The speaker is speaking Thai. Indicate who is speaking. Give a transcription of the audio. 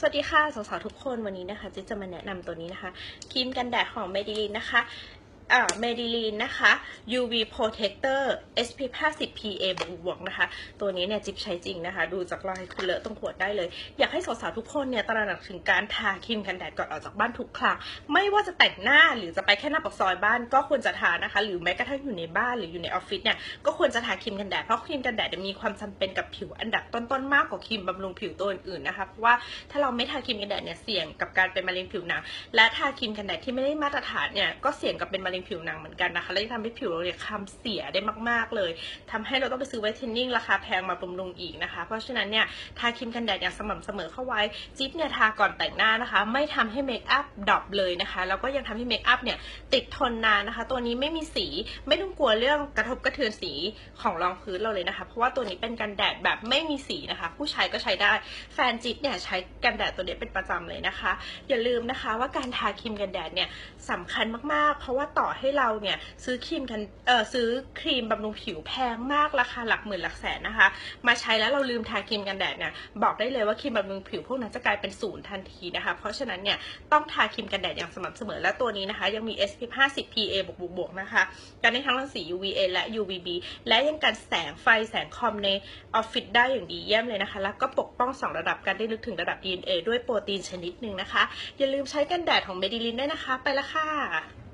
Speaker 1: สวัสดีค่ะสาวๆทุกคนวันนี้นะคะจิ๊จะมาแนะนำตัวนี้นะคะครีมกันแดดของเมดิลินนะคะ อ่า Maybelline นะคะ UV Protector SPF 50 PA บวกนะคะ ตัวนี้เนี่ยจิ๊บใช้จริงนะคะ ดูจากรอยคุณเลอะตรงขวดได้เลย อยากให้สาวๆทุกคนเนี่ยตระหนักถึงการทาครีมกันแดดก่อนออกจากบ้านทุกครั้ง ไม่ว่าจะแต่งหน้าหรือจะไปแค่หน้าปากซอยบ้านก็ควรจะทานะคะ หรือแม้กระทั่งอยู่ในบ้านหรืออยู่ในออฟฟิศเนี่ยก็ควรจะทาครีมกันแดดเพราะครีมกันแดดเนี่ยมีความจำเป็นกับผิวอันดับต้นๆมากกว่าครีมบำรุงผิวตัวอื่นๆนะคะ เพราะว่าถ้าเราไม่ทาครีมกันแดดเนี่ยเสี่ยงกับการเป็นมะเร็งผิวหนังและทาครีมกันแดดที่ไม่ได้มาตรฐานเนี่ยก็เสี่ยงกับเป็นมะเร็งผิวหนังเหมือนกันนะคะและจะทำให้ผิวเราเนี่ยคล้ำเสียได้มาก ๆ เลยทำให้เราต้องไปซื้อไวท์เทนนิ่งราคาแพงมาบำรุงอีกนะคะ เพราะฉะนั้นเนี่ยทาครีมกันแดดอย่างสม่ำเสมอเข้าไว้จิ๊บเนี่ยทาก่อนแต่งหน้านะคะ ไม่ทำให้เมคอัพดรอปเลยนะคะแล้วก็ยังทำให้เมคอัพเนี่ยติดทนนานนะคะ ตัวนี้ไม่มีสีไม่ต้องกลัวเรื่องกระทบกระเทือนสีของรองพื้นเราเลยนะคะ เพราะว่าตัวนี้เป็นกันแดดแบบไม่มีสีนะคะ ผู้ใช้ก็ใช้ได้แฟนจิ๊บเนี่ยใช้กันแดดตัวนี้เป็นประจำเลยนะคะ อย่าลืมนะคะว่าการทาครีมกันแดดเนี่ยสำคัญมากๆ เพราะว่าต่อให้เราเนี่ยซื้อครีมกันเออซื้อครีมบำรุงผิวแพงมากราคาหลักหมื่นหลักแสนนะคะ มาใช้แล้วเราลืมทาครีมกันแดดเนี่ยบอกได้เลยว่าครีมบำรุงผิวพวกนั้นจะกลายเป็นศูนย์ทันทีนะคะ เพราะฉะนั้นเนี่ยต้องทาครีมกันแดดอย่างสม่ำเสมอและตัวนี้นะคะ ยังมี SPF 50 PA บวกบวกนะคะกันได้ทั้งรังสี UVA และ UVB และยังกันแสงไฟแสงคอมในออฟฟิศได้อย่างดีเยี่ยมเลยนะคะ แล้วก็ปกป้องสองระดับการได้ลึกถึงระดับ DNA ด้วยโปรตีนชนิดหนึ่งนะคะ อย่าลืมใช้กันแดดของเมดิลินด้วยนะคะ ไปละค่ะ